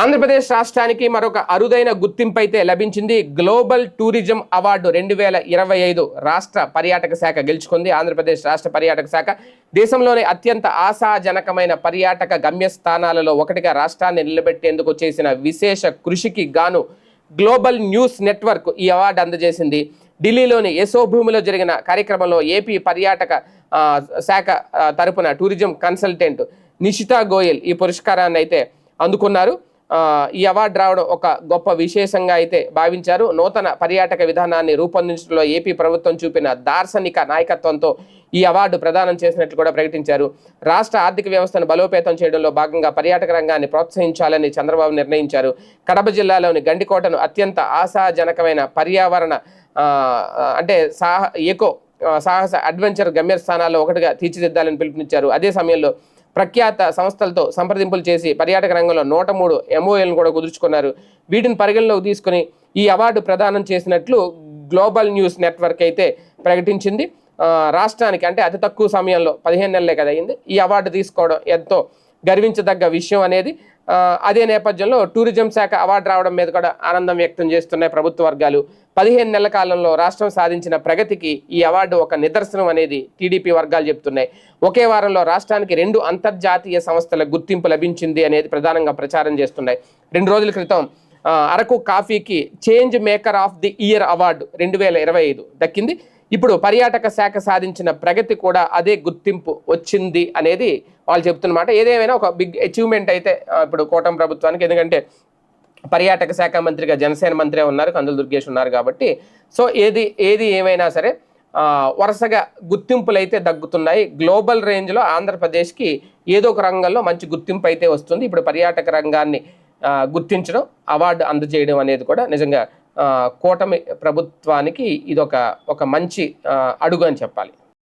ఆంధ్రప్రదేశ్ రాష్ట్రానికి మరొక అరుదైన గుర్తింపు అయితే లభించింది గ్లోబల్ టూరిజం అవార్డు రెండు వేల ఇరవై ఐదు రాష్ట్ర పర్యాటక శాఖ గెలుచుకుంది. ఆంధ్రప్రదేశ్ రాష్ట్ర పర్యాటక శాఖ దేశంలోనే అత్యంత ఆశాజనకమైన పర్యాటక గమ్యస్థానాలలో ఒకటిగా రాష్ట్రాన్ని నిలబెట్టేందుకు చేసిన విశేష కృషికి గాను గ్లోబల్ న్యూస్ నెట్వర్క్ ఈ అవార్డు అందజేసింది. ఢిల్లీలోని యశో భూమిలో జరిగిన కార్యక్రమంలో ఏపీ పర్యాటక శాఖ తరపున టూరిజం కన్సల్టెంట్ నిషితా గోయల్ ఈ పురస్కారాన్ని అయితే అందుకున్నారు. ఈ అవార్డు రావడం ఒక గొప్ప విశేషంగా అయితే భావించారు. నూతన పర్యాటక విధానాన్ని రూపొందించడంలో ఏపీ ప్రభుత్వం చూపిన దార్శనిక నాయకత్వంతో ఈ అవార్డు ప్రదానం చేసినట్లు కూడా ప్రకటించారు. రాష్ట్ర ఆర్థిక వ్యవస్థను బలోపేతం చేయడంలో భాగంగా పర్యాటక రంగాన్ని ప్రోత్సహించాలని చంద్రబాబు నిర్ణయించారు. కడప జిల్లాలోని గండికోటను అత్యంత ఆశాజనకమైన పర్యావరణ అంటే సాహ ఎకో సాహస అడ్వెంచర్ గమ్యస్థానాల్లో ఒకటిగా తీర్చిదిద్దాలని పిలుపునిచ్చారు. అదే సమయంలో ప్రఖ్యాత సంస్థలతో సంప్రదింపులు చేసి పర్యాటక రంగంలో నూట మూడు ఎంఓఎల్ను కూడా కుదుర్చుకున్నారు. వీటిని పరిగణలోకి తీసుకుని ఈ అవార్డు ప్రదానం చేసినట్లు గ్లోబల్ న్యూస్ నెట్వర్క్ అయితే ప్రకటించింది. రాష్ట్రానికి అంటే అతి తక్కువ సమయంలో పదిహేను నెలలే కదా అయింది. ఈ అవార్డు తీసుకోవడం ఎంతో గర్వించదగ్గ విషయం అనేది. అదే నేపథ్యంలో టూరిజం శాఖ అవార్డు రావడం మీద కూడా ఆనందం వ్యక్తం చేస్తున్నాయి ప్రభుత్వ వర్గాలు. పదిహేను నెలల కాలంలో రాష్ట్రం సాధించిన ప్రగతికి ఈ అవార్డు ఒక నిదర్శనం అనేది టీడీపీ వర్గాలు చెప్తున్నాయి. ఒకే వారంలో రాష్ట్రానికి రెండు అంతర్జాతీయ సంస్థల గుర్తింపు లభించింది అనేది ప్రధానంగా ప్రచారం చేస్తున్నాయి. రెండు రోజుల క్రితం అరకు కాఫీకి change maker of the year award రెండు వేల ఇరవై ఐదు దక్కింది. ఇప్పుడు పర్యాటక శాఖ సాధించిన ప్రగతి కూడా అదే గుర్తింపు వచ్చింది అనేది వాళ్ళు చెప్తున్నమాట. ఏదేమైనా ఒక బిగ్ అచీవ్మెంట్ అయితే ఇప్పుడు కూటమి ప్రభుత్వానికి. ఎందుకంటే పర్యాటక శాఖ మంత్రిగా జనసేన మంత్రి ఉన్నారు కందులు దుర్గేష్ ఉన్నారు కాబట్టి. సో ఏది ఏది ఏమైనా సరే వరుసగా గుర్తింపులు అయితే దగ్గుతున్నాయి. గ్లోబల్ రేంజ్లో ఆంధ్రప్రదేశ్కి ఏదో ఒక రంగంలో మంచి గుర్తింపు అయితే వస్తుంది. ఇప్పుడు పర్యాటక రంగాన్ని గుర్తించడం అవార్డు అందజేయడం అనేది కూడా నిజంగా కూటమి ప్రభుత్వానికి ఇదొక ఒక మంచి అడుగు అని చెప్పాలి.